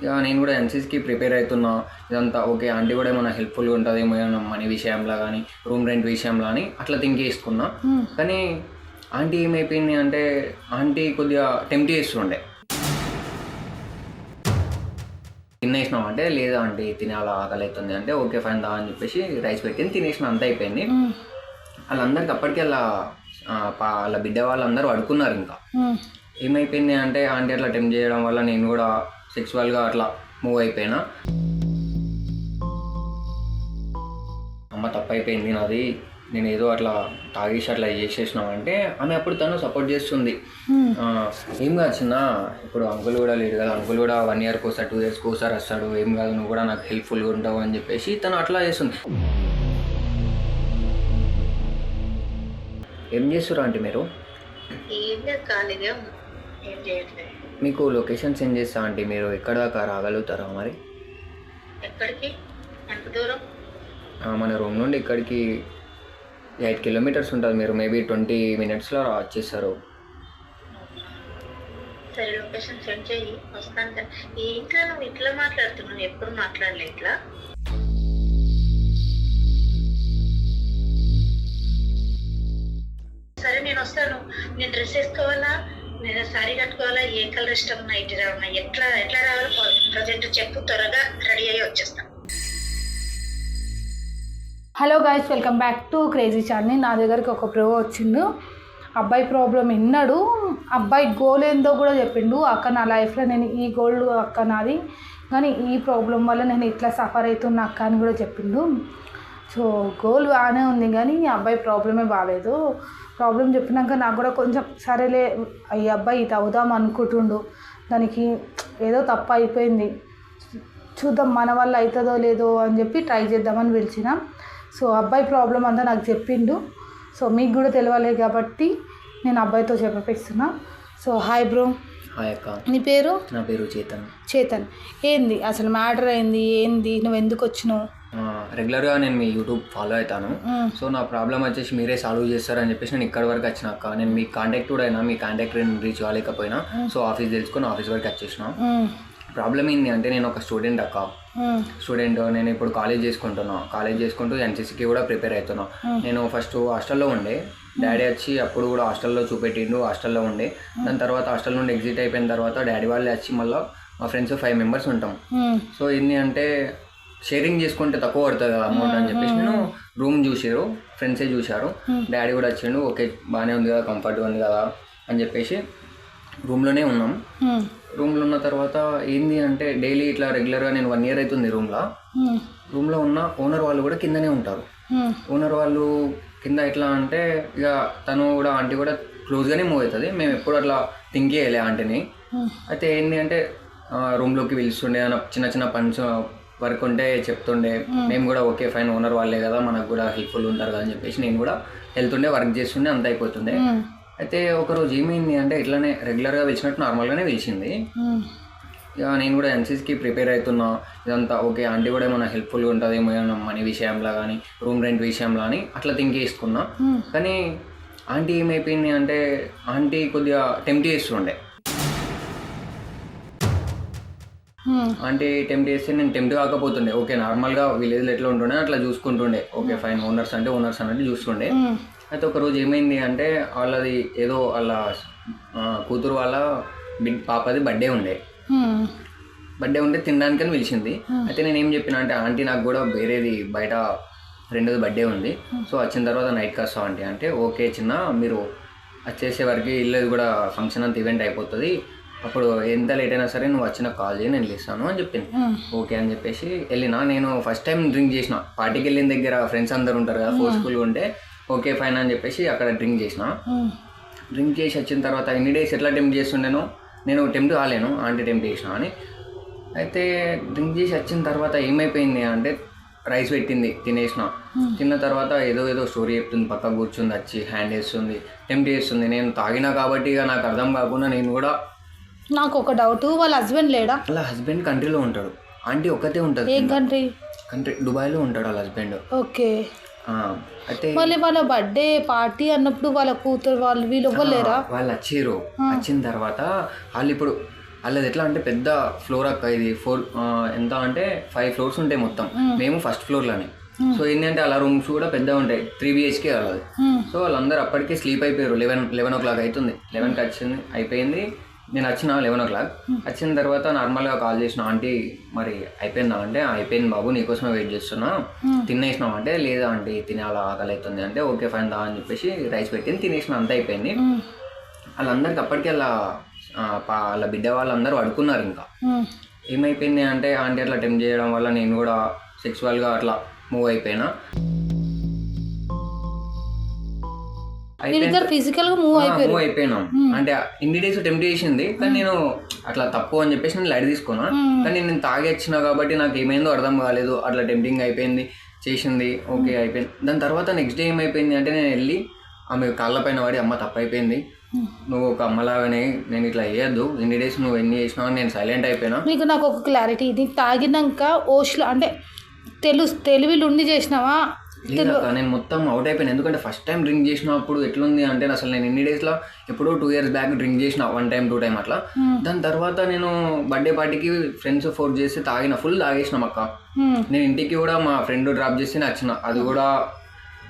ఇక నేను కూడా ఎన్సీసీకి ప్రిపేర్ అవుతున్నా ఇదంతా ఓకే ఆంటీ కూడా ఏమైనా హెల్ప్ఫుల్గా ఉంటుందేమో ఏమైనా మనీ విషయంలో కానీ రూమ్ రెంట్ విషయంలో కానీ అట్లా థింక్ చేసుకున్నా కానీ ఆంటీ ఏమైపోయింది అంటే ఆంటీ కొద్దిగా టెంప్ట్ చేస్తుండే. తినేసినాం అంటే లేదా ఆంటీ తినాలా ఆకలి అవుతుంది అంటే ఓకే ఫైన్ దా అని చెప్పేసి రైస్ పెట్టింది తినేసిన అంత అయిపోయింది. వాళ్ళందరికి అప్పటికి అలా వాళ్ళ బిడ్డ వాళ్ళందరూ అడుకున్నారు ఇంకా. ఏమైపోయింది అంటే ఆంటీ అట్లా టెంప్ట్ చేయడం వల్ల నేను కూడా సెక్సువల్గా అట్లా మూవ్ అయిపోయినా. అమ్మ తప్పైపోయింది నాది. నేను ఏదో అట్లా తాగేసి అట్లా చేసేసినాం అంటే ఆమె అప్పుడు తను సపోర్ట్ చేస్తుంది. ఏం కాదు చిన్న ఇప్పుడు అంకుల్ కూడా లేడు కదా. అంకుల్ కూడా వన్ ఇయర్కి ఒకసారి టూ ఇయర్స్కి ఒకసారి వస్తాడు. ఏం కాదు నువ్వు కూడా నాకు హెల్ప్ఫుల్గా ఉంటావు అని చెప్పేసి తను అట్లా చేస్తుంది. ఏం చేస్తున్నారు ఆంటీ మీరు. ఏం చేయట్లేదు. మీకు లొకేషన్ సెండ్ చేస్తా ఆంటీ మీరు ఎక్కడ దాకా రాగలుగుతారా మరి? ఎక్కడికి? ఎంత దూరం? మన రూమ్ నుండి ఇక్కడికి ఎయిట్ కిలోమీటర్స్ ఉంటుంది. మీరు మేబీ ట్వంటీ మినిట్స్లో వచ్చేస్తారు. సరే లొకేషన్ సెండ్ చేయి. వస్తాను నువ్వు ఇట్లా మాట్లాడుతున్నావు ఎప్పుడు మాట్లాడలే ఇట్లా? సరే నేను వస్తాను. నేను డ్రెస్ వేసుకోవాలా? నేను సారీ కట్టుకోవాలా? ఏ కలర్ ఇష్టం? నైట్ రావాలా ఎట్లా ఎట్లా రావాలో? ప్రజెంట్ చెప్పు త్వరగా రెడీ అయ్యి వచ్చేస్తాం. Hello guys welcome back to crazy channel నా దగ్గరికి ఒక ప్రో వచ్చిండు. అబ్బాయి ప్రాబ్లం విన్నాడు అబ్బాయి గోల్ ఏందో కూడా చెప్పిండు. అక్క నా లైఫ్లో నేను ఈ గోల్ అక్క నాది. కానీ ఈ ప్రాబ్లం వల్ల నేను ఇట్లా సఫర్ అవుతున్నా అక్క అని కూడా చెప్పిండు. సో గోల్ బాగానే ఉంది కానీ ఈ అబ్బాయి ప్రాబ్లమే బాగాలేదు ప్రాబ్లం చెప్పినాక నాకు కూడా కొంచెం సరేలే ఈ అబ్బాయి ఇది అవుదాం అనుకుంటుండు. దానికి ఏదో తప్పు అయిపోయింది. చూద్దాం మన వల్ల అవుతుందో లేదో అని చెప్పి ట్రై చేద్దామని పిలిచిన. సో అబ్బాయి ప్రాబ్లం అంతా నాకు చెప్పిండు. సో మీకు కూడా తెలియాలి కాబట్టి నేను అబ్బాయితో చెప్పిస్తున్నా. So hi bro. హాయ్ అక్క. నీ పేరు? నా పేరు చేతన్. చేతన్. ఏంది? అసలు మ్యాటర్ ఏంది ఏంది? నువ్వు ఎందుకు వచ్చినావు? రెగ్యులర్గా నేను మీ యూట్యూబ్ ఫాలో అవుతాను. సో నా ప్రాబ్లం వచ్చేసి మీరే సాల్వ్ చేస్తారని చెప్పేసి నేను ఇక్కడి వరకు వచ్చిన అక్క. నేను మీ కాంటాక్ట్ కూడా అయినా మీ కాంటాక్ట్ నేను రీచ్ కాలేకపోయినా సో ఆఫీస్ తెలుసుకొని ఆఫీస్ వరకు వచ్చేసిన. ప్రాబ్లం ఏంటి అంటే నేను ఒక స్టూడెంట్ అక్క. స్టూడెంట్ నేను ఇప్పుడు కాలేజ్ చేసుకుంటున్నా. కాలేజ్ చేసుకుంటూ ఎన్సీసీకి కూడా ప్రిపేర్ అవుతున్నా. నేను ఫస్ట్ హాస్టల్లో ఉండే. డాడీ వచ్చి అప్పుడు కూడా హాస్టల్లో చూపెట్టిండు హాస్టల్లో ఉండే. దాని తర్వాత హాస్టల్ నుండి ఎగ్జిట్ అయిపోయిన తర్వాత డాడీ వాళ్ళే వచ్చి మళ్ళీ మా ఫ్రెండ్స్ ఫైవ్ మెంబర్స్ ఉంటాం. సో ఏంటి అంటే షేరింగ్ చేసుకుంటే తక్కువ పడుతుంది కదా అమౌంట్ అని చెప్పేసి నేను రూమ్ చూసారు ఫ్రెండ్సే చూశారు డాడీ కూడా వచ్చిండు ఓకే బాగానే ఉంది కదా కంఫర్ట్గా ఉంది కదా అని చెప్పేసి రూమ్లోనే ఉన్నాం. రూమ్లో ఉన్న తర్వాత ఏంది అంటే డైలీ ఇట్లా రెగ్యులర్గా నేను వన్ ఇయర్ అవుతుంది రూమ్లో. రూమ్లో ఉన్న ఓనర్ వాళ్ళు కూడా కిందనే ఉంటారు. ఓనర్ వాళ్ళు కింద ఎట్లా అంటే ఇక తను కూడా ఆంటీ కూడా క్లోజ్గానే మూవ్ అవుతుంది మేము ఎప్పుడు అట్లా థింక్ చేయలే ఆంటీని. అయితే ఏంటి అంటే రూమ్లోకి పిలుస్తుండే చిన్న చిన్న పన్స్ వర్క్ ఉంటే చెప్తుండే మేము కూడా ఓకే ఫైన్ ఓనర్ వాళ్ళే కదా మనకు కూడా హెల్ప్ఫుల్ ఉంటారు కదా అని చెప్పేసి నేను కూడా వెళ్తుండే వర్క్ చేస్తుండే అంత అయిపోతుండే. అయితే ఒకరోజు ఏమైంది అంటే ఇట్లానే రెగ్యులర్గా పిలిచినట్టు నార్మల్గానే పిలిచింది. ఇక నేను కూడా ఎన్సీసీకి ప్రిపేర్ అవుతున్నా ఇదంతా ఓకే ఆంటీ కూడా ఏమైనా హెల్ప్ఫుల్గా ఉంటుందేమో ఏమైనా మనీ విషయంలో కానీ రూమ్ రెంట్ విషయంలో కానీ అట్లా థింక్ చేసుకున్నా. కానీ ఆంటీ ఏమైపోయింది అంటే ఆంటీ కొద్దిగా టెంప్ట్ చేస్తుండే ఆంటీ టెంప్ట్ చేస్తే నేను టెంప్ట్ కాకపోతుండే. ఓకే నార్మల్గా విలేజ్లో ఎట్లా ఉంటుండే అట్లా చూసుకుంటుండే. ఓకే ఫైన్ ఓనర్స్ అంటే ఓనర్స్ అన్నట్టు చూస్తుండే మ్మ్. అయితే ఒక రోజు ఏమైంది అంటే వాళ్ళది ఏదో వాళ్ళ కూతురు వాళ్ళ బిగ్ పాపది బర్త్డే ఉండే. మ్మ్. బర్త్డే ఉంటే తినడానికని పిలిచింది. అయితే నేను ఏం చెప్పిన అంటే ఆంటీ నాకు కూడా వేరేది బయట రెండోది బర్త్డే ఉంది. సో వచ్చిన తర్వాత నైట్కి వస్తాం ఆంటీ. అంటే ఓకే చిన్న మీరు వచ్చేసే వరకు ఇల్లు కూడా ఫంక్షన్ అంత ఈవెంట్ అయిపోతుంది. అప్పుడు ఎంత లేట్ అయినా సరే నువ్వు వచ్చిన కాల్ చేయి నేను లేస్తాను అని చెప్పింది. ఓకే అని చెప్పేసి వెళ్ళిన. నేను ఫస్ట్ టైం డ్రింక్ చేసిన. పార్టీకి వెళ్ళిన దగ్గర ఫ్రెండ్స్ అందరు ఉంటారు కదా ఫోర్స్ఫుల్గా ఉంటే ఓకే ఫైన్ అని చెప్పేసి అక్కడ డ్రింక్ చేసిన. డ్రింక్ చేసి వచ్చిన తర్వాత ఎన్ని డేస్ ఎట్లా టెంప్ట్ చేస్తుండేనో నేను టెంప్ట్ కాలేను ఆంటీ టెంప్ట్ చేసిన అని. అయితే డ్రింక్ చేసి వచ్చిన తర్వాత ఏమైపోయింది అంటే రైస్ పెట్టింది తినేసిన. తిన్న తర్వాత ఏదో ఏదో స్టోరీ చెప్తుంది పక్క కూర్చుంది వచ్చి హ్యాండ్ వేస్తుంది టెంప్ట్ చేస్తుంది. నేను తాగినా కాబట్టి ఇక నాకు అర్థం కాకుండా నేను కూడా నాకు ఒక డౌట్ వాళ్ళ హస్బెండ్ లేడా? వాళ్ళ హస్బెండ్ కంట్రీలో ఉంటాడు. ఆంటీ ఒక్కతే ఉంటుంది ఏం కంట్రీ? కంట్రీ దుబాయ్లో ఉంటాడు వాళ్ళ హస్బెండ్ ఓకే. అయితే మళ్ళీ వాళ్ళ బర్త్డే పార్టీ అన్నప్పుడు వాళ్ళ కూతురు వాళ్ళు వీళ్ళు ఇవ్వలేరా వాళ్ళు వచ్చారు వచ్చిన తర్వాత వాళ్ళు ఇప్పుడు వాళ్ళది ఎట్లా అంటే పెద్ద ఫ్లోర్ అక్క ఇది. ఫోర్ ఎంత అంటే ఫైవ్ ఫ్లోర్స్ ఉంటాయి మొత్తం. మేము. ఫస్ట్ ఫ్లోర్లోనే సో ఏంటంటే అలా రూమ్స్ కూడా పెద్దగా ఉంటాయి. త్రీ బిహెచ్కే వాళ్ళది. సో వాళ్ళందరూ అప్పటికే స్లీప్ అయిపోయారు. లెవెన్ లెవెన్ ఓ క్లాక్ అవుతుంది లెవెన్కి వచ్చింది అయిపోయింది. నేను వచ్చిన లెవెన్ ఓ క్లాక్ వచ్చిన తర్వాత నార్మల్గా కాల్ చేసిన ఆంటీ మరి అయిపోయిందా అంటే "ఆ, అయిపోయింది బాబు నీకోసమే వెయిట్ చేస్తున్నా. తినేసినాం అంటే లేదా ఆంటీ తినాలా ఆకలి అవుతుంది అంటే ఓకే ఫైన్ దా అని చెప్పేసి రైస్ పెట్టింది తినేసిన అంతా అయిపోయింది. మ్మ్. వాళ్ళందరికి అప్పటికే అలా వాళ్ళ బిడ్డ వాళ్ళందరూ పడుకున్నారు ఇంకా. మ్మ్. ఏమైపోయింది అంటే ఆంటీ అట్లా టెంప్ చేయడం వల్ల నేను కూడా సెక్సువల్గా అట్లా మూవ్ అయిపోయినా. ఫిజికల్గా మూవ్ అయిపోయారు మూవ్ అయిపోయినాం. అంటే ఇన్ని డేస్ టెంప్ట్ చేసింది కానీ నేను అట్లా తప్పు అని చెప్పేసి నేను లైట్ తీసుకున్నా. కానీ నేను తాగి వచ్చిన కాబట్టి నాకు ఏమైందో అర్థం కాలేదు. అట్లా టెంప్టింగ్ అయిపోయింది చేసింది ఓకే అయిపోయింది. దాని తర్వాత నెక్స్ట్ డే ఏమైపోయింది అంటే నేను వెళ్ళి ఆమె కాళ్ళ పైన పడి అమ్మ తప్పు అయిపోయింది నువ్వు ఒక అమ్మలాగానే నేను ఇట్లా వేయద్దు ఇన్ని డేస్ నువ్వు ఎన్ని చేసినావు నేను సైలెంట్ అయిపోయినా. నీకు నాకు ఒక క్లారిటీ నీకు తాగినాక ఓష్లో అంటే తెలు తెలివిలు ఉండి చేసినావా? నేను మొత్తం అవుట్ అయిపోయాను. ఎందుకంటే ఫస్ట్ టైం డ్రింక్ చేసినప్పుడు ఎట్లుంది అంటే అసలు నేను ఎన్ని డేస్లో ఎప్పుడో టూ ఇయర్స్ బ్యాక్ డ్రింక్ చేసిన వన్ టైం టూ టైం అట్లా. దాని తర్వాత నేను బర్త్డే పార్టీకి ఫ్రెండ్స్ ఫోర్స్ చేసి తాగిన ఫుల్ తాగేసినాం అక్క. మ్మ్. నేను ఇంటికి కూడా మా ఫ్రెండ్ డ్రాప్ చేసి నచ్చిన అది కూడా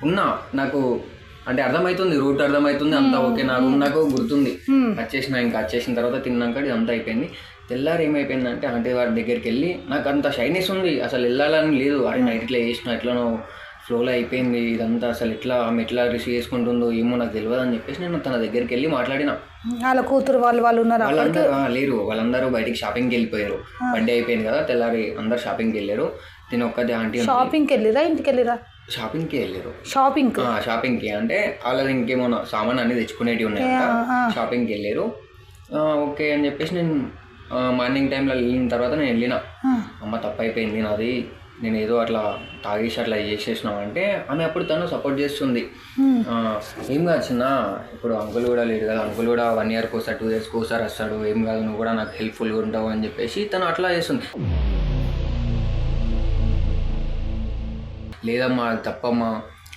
ఉన్నా నాకు అంటే అర్థమవుతుంది రూట్ అర్థమవుతుంది అంతా ఓకే నా రూమ్ నాకు గుర్తుంది. వచ్చేసిన ఇంకా వచ్చేసిన తర్వాత తిన్నాక ఇదంతా అయిపోయింది. తెల్లారి ఏమైపోయిందంటే ఆంటీ వారి దగ్గరికి వెళ్ళి నాకు అంత షైనెస్ ఉంది. అసలు వెళ్ళాలని లేదు. అరే నైట్ ఇట్లా చేసిన ఎట్లనో ఫ్లోలో అయిపోయింది. ఇదంతా అసలు ఎట్లా ఆమె ఎట్లా రిసీవ్ చేసుకుంటుందో ఏమో నాకు తెలియదు అని చెప్పేసి నేను తన దగ్గరికి వెళ్ళి మాట్లాడిన. వాళ్ళ కూతురు వాళ్ళు వాళ్ళు ఉన్నారు వాళ్ళందరూ లేరు. వాళ్ళందరూ బయటికి షాపింగ్కి వెళ్ళిపోయారు. బర్త్డే అయిపోయింది కదా తెల్లారి అందరు షాపింగ్కి వెళ్ళారు. తిని ఒక్కదే ఆంటీ. షాపింగ్కి వెళ్ళిరా? ఇంటికి వెళ్ళిరా? షాపింగ్కి వెళ్ళారు. షాపింగ్ షాపింగ్కి. అంటే వాళ్ళది ఇంకేమో సామాన్ అన్ని తెచ్చుకునేటివి ఉన్నాయి షాపింగ్కి వెళ్ళారు. ఓకే అని చెప్పేసి నేను మార్నింగ్ టైంలో వెళ్ళిన తర్వాత నేను వెళ్ళిన. అమ్మ తప్పు అయిపోయింది నాది. నేను ఏదో అట్లా తాగేసి అట్లా చేసేసినాం అంటే ఆమె అప్పుడు తను సపోర్ట్ చేస్తుంది. ఏం కాదు చిన్న ఇప్పుడు అంకుల్ కూడా లేడు కదా అంకుల్ కూడా వన్ ఇయర్కి ఒకసారి టూ ఇయర్స్కి ఒకసారి వస్తాడు ఏం కాదు నువ్వు కూడా నాకు హెల్ప్ఫుల్గా ఉంటావు అని చెప్పేసి తను అట్లా చేస్తుంది. లేదమ్మా అది తప్పమ్మా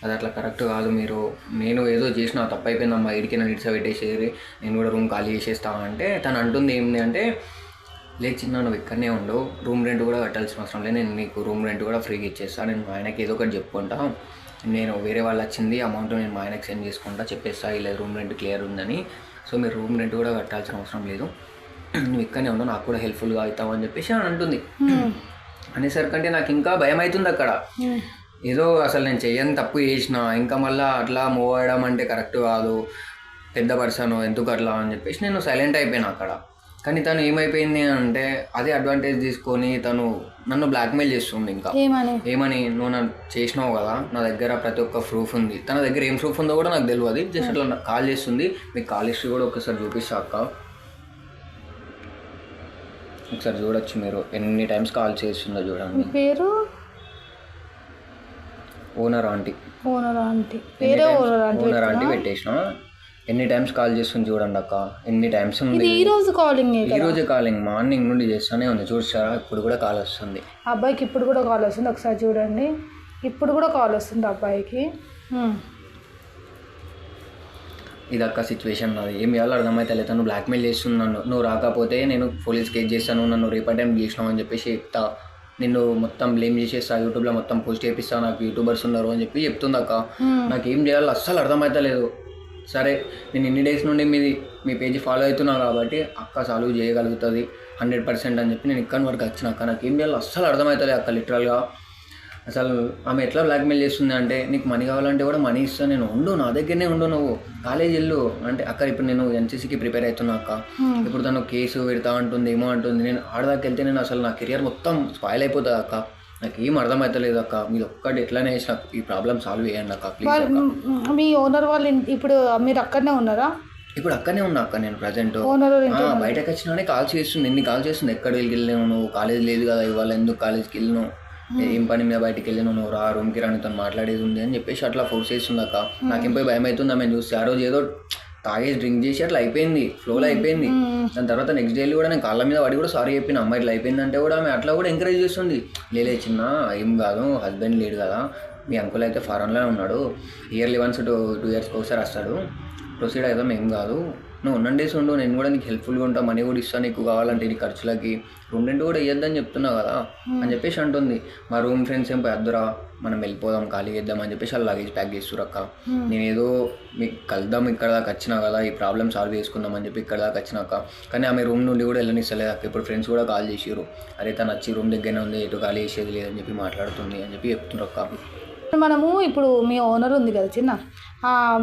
అది అట్లా కరెక్ట్ కాదు మీరు. నేను ఏదో చేసిన తప్పు అయిపోయిందమ్మా ఇడికి నన్ను ఇడిస పెట్టేసేది నేను కూడా రూమ్ ఖాళీ చేసేస్తా అంటే తను అంటుంది ఏంటి అంటే లేదు చిన్న నువ్వు ఇక్కడనే ఉండు. రూమ్ రెంట్ కూడా కట్టాల్సిన అవసరం లేదు. నేను నీకు రూమ్ రెంట్ కూడా ఫ్రీగా ఇచ్చేస్తా. నేను మా ఆయనకి ఏదో ఒకటి చెప్పుకుంటా. నేను వేరే వాళ్ళు వచ్చింది అమౌంట్ నేను మా ఆయనకి సెండ్ చేసుకుంటా చెప్పేస్తా. ఇలా రూమ్ రెంట్ క్లియర్ ఉందని. సో మీరు రూమ్ రెంట్ కూడా కట్టాల్సిన అవసరం లేదు. నువ్వు ఇక్కడనే ఉండు నాకు కూడా హెల్ప్ఫుల్గా అవుతావు అని చెప్పేసి అని అంటుంది. అనేసరికంటే నాకు ఇంకా భయం అవుతుంది అక్కడ. ఏదో అసలు నేను చెయ్యని తప్పు చేసిన ఇంకా మళ్ళీ అట్లా మూవ్ అవ్వడం అంటే కరెక్ట్ కాదు. పెద్ద పర్సన్ ఎందుకు అట్లా అని చెప్పేసి నేను సైలెంట్ అయిపోయాను అక్కడ. కానీ తను ఏమైపోయింది అంటే అదే అడ్వాంటేజ్ తీసుకొని తను నన్ను బ్లాక్మెయిల్ చేస్తుంది ఇంకా. ఏమని? ఏమని? నువ్వు నన్ను చేసినావు కదా నా దగ్గర ప్రతి ఒక్క ప్రూఫ్ ఉంది. తన దగ్గర ఏం ప్రూఫ్ ఉందో కూడా నాకు తెలియదు జస్ట్ అట్లా నాకు కాల్ చేస్తుంది. మీకు కాల్ హిస్టరీ కూడా ఒకసారి చూపిస్తా అక్క. ఒకసారి చూడొచ్చు మీరు. ఎన్ని టైమ్స్ కాల్ చేస్తుందో చూడండి. పేరు? ఓనర్ ఆంటీ ఓనర్ ఆంటీ పేరే ఓనర్ ఆంటీ ఓనర్ ఆంటీ పెట్టేసిన ఎన్ని టైమ్స్ కాల్ చేస్తుంది చూడండి అక్క. ఎన్ని టైమ్స్ ఉంది? ఈ రోజు కాలింగ్ ఈ రోజే కాలింగ్ మార్నింగ్ నుండి చేస్తూనే ఉంది. చూసారా? ఇప్పుడు కూడా కాల్ వస్తుంది. అబ్బాయికి ఇప్పుడు కూడా కాల్ వస్తుంది. ఒకసారి చూడండి. ఇప్పుడు కూడా కాల్ వస్తుంది అబ్బాయికి. ఇది అక్క సిచ్యువేషన్ నాది. ఏం చేయాలో అర్థమైతే లేదు. తను బ్లాక్మెయిల్ చేస్తుంది నన్ను. నువ్వు రాకపోతే నేను పోలీస్ కేసు చేస్తాను. నన్ను రేపు టైం చేసినావు అని చెప్పేసి చెప్తా. నిన్ను మొత్తం బ్లేమ్ చేసేస్తా. యూట్యూబ్లో మొత్తం పోస్ట్ చేపిస్తా. నాకు యూట్యూబర్స్ ఉన్నారు అని చెప్పి చెప్తుంది అక్క. నాకు ఏం చేయాలో అస్సలు అర్థమైతే లేదు. సరే నేను ఇన్ని డేస్ నుండి మీది మీ పేజీ ఫాలో అవుతున్నా కాబట్టి అక్క సాల్వ్ చేయగలుగుతుంది హండ్రెడ్ పర్సెంట్ అని చెప్పి నేను ఇక్కడి వరకు వచ్చిన అక్క. నాకు ఏం చేయాలో అస్సలు అర్థమవుతలేదు అక్క లిటరల్గా. అసలు ఆమె ఎట్లా బ్లాక్మెయిల్ చేస్తుంది అంటే నీకు మనీ కావాలంటే కూడా మనీ ఇస్తాను నేను ఉండు నా దగ్గరనే ఉండు నువ్వు. కాలేజ్ వెళ్ళు. అంటే అక్క ఇప్పుడు నేను ఎన్సీసీకి ప్రిపేర్ అవుతున్నా అక్క. ఇప్పుడు తను కేసు పెడతా అంటుంది ఏమో అంటుంది. నేను ఆడదాకా వెళ్తే నేను అసలు నా కెరియర్ మొత్తం స్పాయిల్ అయిపోతుంది అక్క. నాకు ఏం అర్థమవుతలేదు అక్క. మీరు ఒక్కటి ఎట్లానే నాకు ఈ ప్రాబ్లం సాల్వ్ చేయండి అక్క ప్లీజ్ మ్, ఓనర్ వాళ్ళు ఇప్పుడు మీరు అక్కడనే ఉన్నారా? ఇప్పుడు అక్కనే ఉన్నా అక్క నేను ప్రజెంట్ బయటకు వచ్చినానే కాల్ చేస్తుంది ఎన్ని కాల్ చేస్తుంది ఎక్కడ వెళ్ళినావు నువ్వు? కాలేజ్ లేదు కదా ఇవాళ ఎందుకు కాలేజ్కి వెళ్ళినావు ఏం పని మీద బయటికి వెళ్ళినావు నువ్వు? రా రూమ్కి రాని తను మాట్లాడేది ఉంది అని చెప్పేసి అట్లా ఫోర్స్ చేస్తుంది అక్క. నాకేం పోయి భయం అవుతుంది ఆమె చూస్తే ఆ రోజు ఏదో తాగేసి డ్రింక్ చేసి అట్లా అయిపోయింది. ఫ్లోలో అయిపోయింది. దాని తర్వాత నెక్స్ట్ డేలో కూడా నేను కాళ్ళ మీద పడి కూడా సారీ చెప్పిన అమ్మాయి ఇట్లా అయిపోయిందంటే కూడా ఆమె అట్లా కూడా ఎంకరేజ్ చేస్తుంది. లేలే చిన్న ఏం కాదు హస్బెండ్ లేడు కదా మీ అంకుల్ అయితే ఫారెన్లోనే ఉన్నాడు ఇయర్లీ వన్స్ టూ టూ ఇయర్స్కి ఒకసారి వస్తాడు ప్రొసీడ్ అవుదాం ఏం కాదు. నువ్వు ఉన్న డేస్ ఉండు నేను కూడా నీకు హెల్ప్ఫుల్గా ఉంటా మనీ కూడా ఇస్తాను నీకు కావాలంటే నీ ఖర్చులకి. రూమ్ రెంట్ కూడా ఇవ్వద్దని చెప్తున్నా కదా అని చెప్పేసి అంటుంది. మా రూమ్ ఫ్రెండ్స్ ఏం పెద్దరా మనం వెళ్ళిపోదాం ఖాళీ చేద్దాం అని చెప్పేసి వాళ్ళు లగేజ్ ప్యాక్ చేస్తున్నారు అక్క. నేను ఏదో మీకు కలుద్దాం ఇక్కడ దాకా వచ్చినా కదా ఈ ప్రాబ్లమ్ సాల్వ్ చేసుకుందాం అని చెప్పి ఇక్కడ దాకా వచ్చినాక కానీ ఆమె రూమ్ నుండి కూడా వెళ్ళనిస్తలేదు అక్క. ఇప్పుడు ఫ్రెండ్స్ కూడా కాల్ చేసిరు అరే తను వచ్చి రూమ్ దగ్గరనే ఉంది ఎటు ఖాళీ చేసేది లేదని చెప్పి మాట్లాడుతుంది అని చెప్పి చెప్తున్నారు అక్క. మనము ఇప్పుడు మీ ఓనర్ ఉంది కదా చిన్న?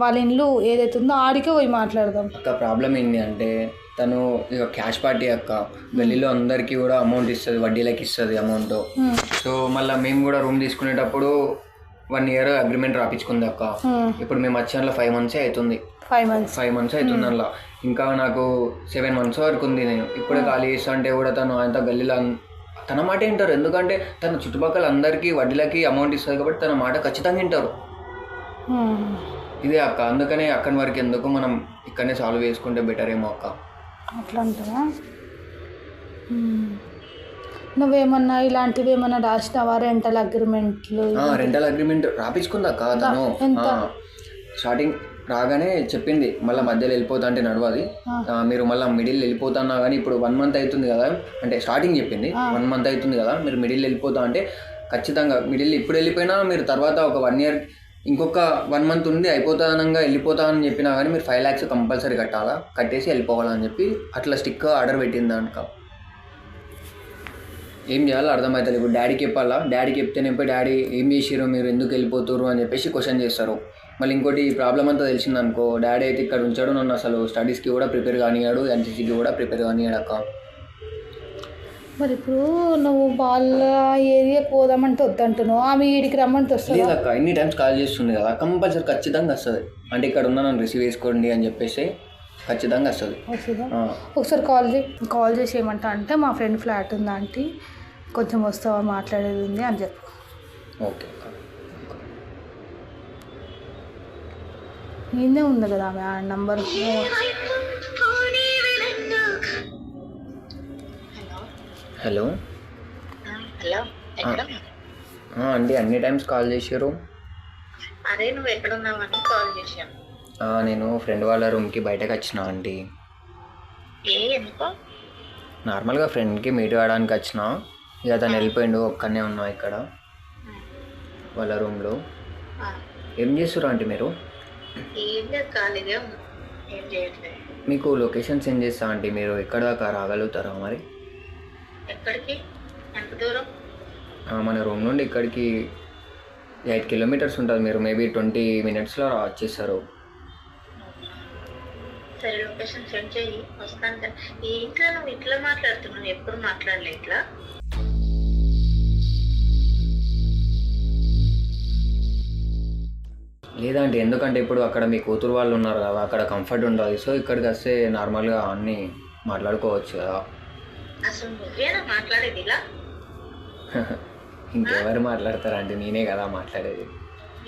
వాళ్ళ ఇల్లు ఏదైతే ఉందో ఆడికే పోయి మాట్లాడదాం. అక్క ప్రాబ్లం ఏంటి అంటే తను ఇక క్యాష్ పార్టీ అక్క. గల్లీలో అందరికీ కూడా అమౌంట్ ఇస్తుంది వడ్డీలకి ఇస్తుంది అమౌంట్ సో మళ్ళీ మేము కూడా రూమ్ తీసుకునేటప్పుడు వన్ ఇయర్ అగ్రిమెంట్ రాపించుకుంది అక్క. ఇప్పుడు మేము వచ్చే ఫైవ్ మంత్సే అవుతుంది. Five months. ఫైవ్ మంత్స్ అవుతుంది అందులో ఇంకా నాకు సెవెన్ మంత్స్ వరకు ఉంది నేను. ఇప్పుడే ఖాళీ చేస్తా అంటే కూడా తను అంత గల్లీలో తన మాట వింటారు. ఎందుకంటే తన చుట్టుపక్కల అందరికీ వడ్డీలకి అమౌంట్ ఇస్తుంది కాబట్టి తన మాట ఖచ్చితంగా వింటారు. ఇదే అక్క. అందుకనే అక్కడి వరకు ఎందుకు మనం ఇక్కడనే సాల్వ్ చేసుకుంటే బెటర్ ఏమో అక్క. అట్లా అంటావా. నువ్వేమన్నా ఇలాంటివి ఏమన్నా రాసినావా? రెంటల్ అగ్రిమెంట్లు రెంటల్ అగ్రిమెంట్ రాపించుకుందాక తను? స్టార్టింగ్ రాగానే చెప్పింది మళ్ళీ మధ్యలో వెళ్ళిపోతా అంటే నడవది మీరు మళ్ళీ మిడిల్ వెళ్ళిపోతున్నా కానీ ఇప్పుడు వన్ మంత్ అవుతుంది కదా అంటే స్టార్టింగ్ చెప్పింది వన్ మంత్ అవుతుంది కదా మీరు మిడిల్ వెళ్ళిపోతా అంటే ఖచ్చితంగా మిడిల్ ఇప్పుడు వెళ్ళిపోయినా మీరు తర్వాత ఒక వన్ ఇయర్ ఇంకొక వన్ మంత్ ఉంది అయిపోతానంగా వెళ్ళిపోతా అని చెప్పినా కానీ మీరు ఫైవ్ ల్యాక్స్ కంపల్సరీ కట్టాలా? కట్టేసి వెళ్ళిపోవాలని చెప్పి అట్లా స్టిక్ ఆర్డర్ పెట్టింది దానిక ఏం చేయాలో అర్థమవుతుంది ఇప్పుడు డాడీకి చెప్పాలా? డాడీకి చెప్తేనే పోయి డాడీ ఏం చేసిర్రు? మీరు ఎందుకు వెళ్ళిపోతుర్రు? అని చెప్పేసి క్వశ్చన్ చేస్తారు. మళ్ళీ ఇంకోటి ఈ ప్రాబ్లం అంతా తెలిసిందనుకో డాడీ అయితే ఇక్కడ ఉంచాడు నన్ను అసలు స్టడీస్కి కూడా ప్రిపేర్ కానియాడు ఎన్సీసీకి కూడా ప్రిపేర్ కానియాడు అక్క. మరి ఇప్పుడు నువ్వు వాళ్ళ ఏరియాకి పోదామంటే వద్దంటున్నావు. ఆమె ఈడికి రమ్మంటే వస్తుందా లేదక్క ఎన్ని టైమ్స్ కాల్ చేస్తుంది కదా కంపల్సరీ ఖచ్చితంగా వస్తుంది. అంటే ఇక్కడ ఉన్న నన్ను రిసీవ్ చేసుకోండి అని చెప్పేసి ఖచ్చితంగా వస్తుంది. ఒకసారి కాల్ చేయి కాల్ చేసి ఏమంటా అంటే మా ఫ్రెండ్ ఫ్లాట్ ఉంది ఆంటీ కొంచెం వస్తావా మాట్లాడేది ఉంది అని చెప్పు. ఓకే. అక్క నేనే ఉంది కదా ఆమె ఆ నంబర్ హలో. హలో. అండి అన్ని టైమ్స్ కాల్ చేసారు అదే నువ్వు ఎక్కడున్నావని కాల్ చేశాను. నేను ఫ్రెండ్ వాళ్ళ రూమ్కి బయటకు వచ్చిన అండి. నార్మల్గా ఫ్రెండ్కి మీట్ కావడానికి వచ్చిన. ఇక తను వెళ్ళిపోయిండు ఒక్కనే ఉన్నా ఇక్కడ. వాళ్ళ రూమ్లో. ఏం చేస్తున్నారు అంటే మీరు? మీకు లొకేషన్ సెండ్ చేస్తా అంటే మీరు. ఎక్కడ దాకా రాగలుగుతారా మరి? ఎక్కడికి? ఎంత దూరం? మన రూమ్ నుండి ఇక్కడికి ఎయిట్ కిలోమీటర్స్ ఉంటుంది మీరు. మేబీ ట్వంటీ మినిట్స్లో వచ్చేస్తారు. సరే లొకేషన్ సెండ్ చేయి. వస్తాను కదా. ఏంట్రా నువ్వు ఇట్లా మాట్లాడుతున్నావు ఎప్పుడు మాట్లాడలే ఇట్లా? లేదంటే ఎందుకంటే ఇప్పుడు అక్కడ మీ కూతురు వాళ్ళు ఉన్నారు కదా అక్కడ కంఫర్ట్ ఉండదు సో ఇక్కడికి వస్తే నార్మల్గా అన్నీ మాట్లాడుకోవచ్చు కదా. అసలు నువ్వేనా మాట్లాడేది ఇలా? ఇంకెవరు మాట్లాడతారంటే నేనే కదా మాట్లాడేది.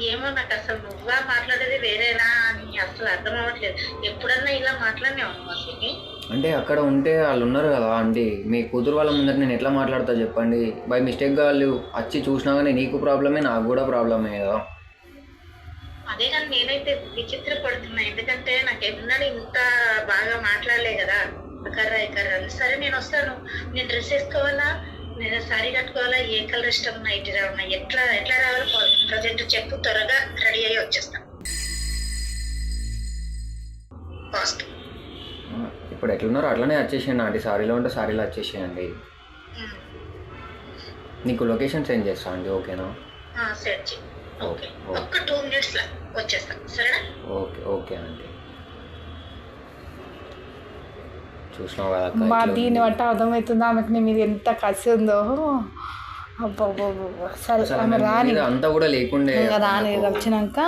ఏమో నాకు అసలు నువ్వా మాట్లాడేది వేరేనా అని అసలు అర్థం అవ్వట్లేదు. ఎప్పుడన్నా ఇలా మాట్లాడినావు అసలు అంటే అక్కడ ఉంటే వాళ్ళు ఉన్నారు కదా ఆంటీ మీ కూతురు వాళ్ళ ముందర నేను ఎట్లా మాట్లాడతా చెప్పండి. బై మిస్టేక్గా వాళ్ళు వచ్చి చూసినా కానీ నీకు ప్రాబ్లమే నాకు కూడా ప్రాబ్లమే కదా. అదే కానీ నేనైతే విచిత్ర పడుతున్నా ఎందుకంటే నాకు ఎన్నడూ ఇంత బాగా మాట్లాడలే కదా. కర్ర కర్ర. సరే నేను వస్తాను. నేను డ్రెస్ వేసుకోవాలా? నేను సారీ కట్టుకోవాలా? ఏ కలర్ ఇష్టం నైట్ రావన్నా ఎట్లా ఎట్లా రావాలో? ప్రజెంట్ చెప్పు త్వరగా రెడీ అయ్యి వచ్చేస్తాను కాస్ట్ ఆ, ఇప్పుడు ఎట్లున్నారో అట్లనే వచ్చేసేయండి ఆంటీ సారీలో ఉంటే సారీలో వచ్చేసేయండి నీకు లొకేషన్ సెండ్ చేస్తా అండి ఓకేనా చేయి. ఓకే. ఒక్క టూ మినిట్స్ లా వచ్చేస్తాను సరేనా? Okay okay aunty. చూసినావు కదా మా దీన్ని? బట్టి అర్థమవుతుంది ఆమెకు నీ మీద ఎంత కసి ఉందో. సరే ఆమె రాని అంతా కూడా లేకుండే రాని నాకు. వచ్చినాక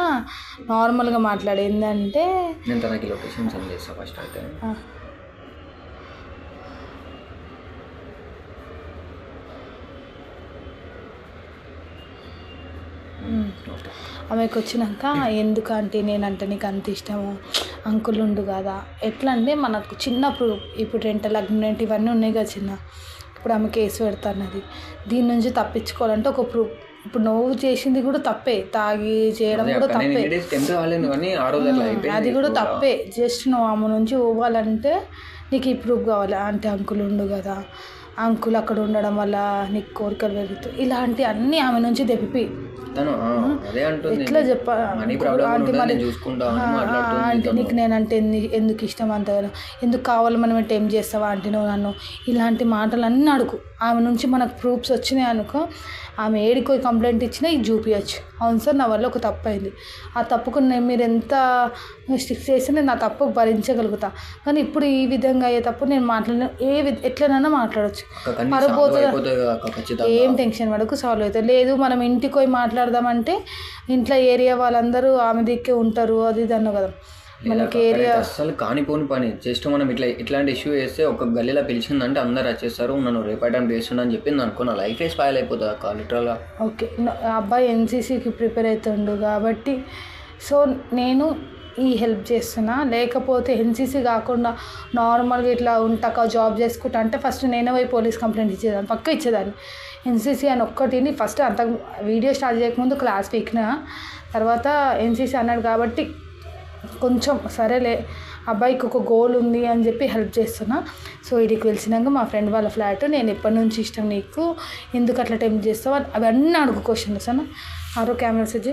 నార్మల్గా మాట్లాడు ఏంటంటే నేను తనకి లొకేషన్ సెండ్ చేస్తా ఫస్ట్ అయితే ఆమెకు వచ్చినాక ఎందుకంటే నేనంటే నీకు అంత ఇష్టము? అంకుల్ ఉండు కదా. ఎట్లా అంటే మనకు చిన్నప్పుడు ఇప్పుడు రెంటల్ అగ్రిమెంట్ ఇవన్నీ ఉన్నాయి కదా చిన్న. ఇప్పుడు ఆమె కేసు పెడతాన్నది. దీని నుంచి తప్పించుకోవాలంటే ఒక ప్రూఫ్. ఇప్పుడు నువ్వు చేసింది కూడా తప్పే. తాగి చేయడం కూడా తప్పే. అది కూడా. తప్పే. జస్ట్ నువ్వు ఆమె నుంచి పోవాలంటే నీకు ఈ ప్రూఫ్ కావాలి. అంటే అంకుల్ ఉండు కదా. అంకుల్ అక్కడ ఉండడం వల్ల నీకు కోరికలు పెరుగుతాయి. ఇలాంటి అన్నీ ఆమె నుంచి తెప్పి తను అదే అంటుంది. ఎట్లా ఆంటీ. నీకు నేనంటే ఎందు ఎందుకు ఇష్టం అంతగా? ఎందుకు కావాలి మనం టైం చేస్తావా? ఆంటీ నువ్వు నన్ను. ఇలాంటి మాటలు అన్నీ అడుగు. ఆమె నుంచి మనకు ప్రూఫ్స్ వచ్చినాయి అనుకో ఆమె ఏడికి కంప్లైంట్ ఇచ్చినా ఇది చూపించచ్చు అవును సార్ నా వల్ల ఒక తప్పు అయింది. ఆ తప్పుకు నేను మీరు ఎంత స్టిక్ చేస్తే నేను నా తప్పు భరించగలుగుతా. కానీ ఇప్పుడు ఈ విధంగా అయ్యే తప్పు నేను మాట్లాడిన ఏ ఎట్లనైనా మాట్లాడచ్చు. అక్క, కానీ పరువు సాల్వ్ పోతుంది. అయిపోతుంది కదా అక్క, ఖచ్చితంగా. ఏం టెన్షన్ పడకు సాల్వ్ అవుతుంది లేదు మనం ఇంటికి పోయి మాట్లాడదామంటే ఇంట్లో ఏరియా వాళ్ళందరూ ఆమె దిక్కే ఉంటారు అది ఇది అన్నావు కదా. మనకి ఏరియా అస్సలు కానిపోని పని. జస్ట్ మనం ఇట్లా ఇట్లాంటి ఇష్యూ చేస్తే ఒక గల్లీలో పిలిచిందంటే అందరు వచ్చేస్తారు నన్ను రేపటం చేస్తున్నా అని చెప్పింది అనుకో నా లైఫే స్పాయిల్ అయిపోతుంది అక్క లిటరల్గా ఓకే అబ్బాయి ఎన్సీసీకి ప్రిపేర్ అవుతుండు కాబట్టి సో నేను ఈ హెల్ప్ చేస్తున్నా. లేకపోతే ఎన్సీసీ కాకుండా నార్మల్గా ఇట్లా ఉంటాక జాబ్ చేసుకుంటా అంటే ఫస్ట్ నేనే పోయి పోలీస్ కంప్లైంట్ ఇచ్చేదాన్ని పక్క ఇచ్చేదాన్ని. ఎన్సీసీ అని ఒక్కటిని ఫస్ట్ అంత వీడియో స్టార్ట్ చేయకముందు క్లాస్ పీకిన తర్వాత ఎన్సీసీ అన్నాడు కాబట్టి కొంచెం సరేలే అబ్బాయికి ఒక గోల్ ఉంది అని చెప్పి హెల్ప్ చేస్తున్నా. సో ఇడికి వెళ్ళినాక మా ఫ్రెండ్ వాళ్ళ ఫ్లాట్ నేను ఎప్పటి నుంచి ఇష్టం నీకు ఎందుకు అట్లా టెంప్ట్ చేస్తావు అవన్నీ అడుగు క్వశ్చన్స్ అన్న. ఆరో కెమెరా సెజ్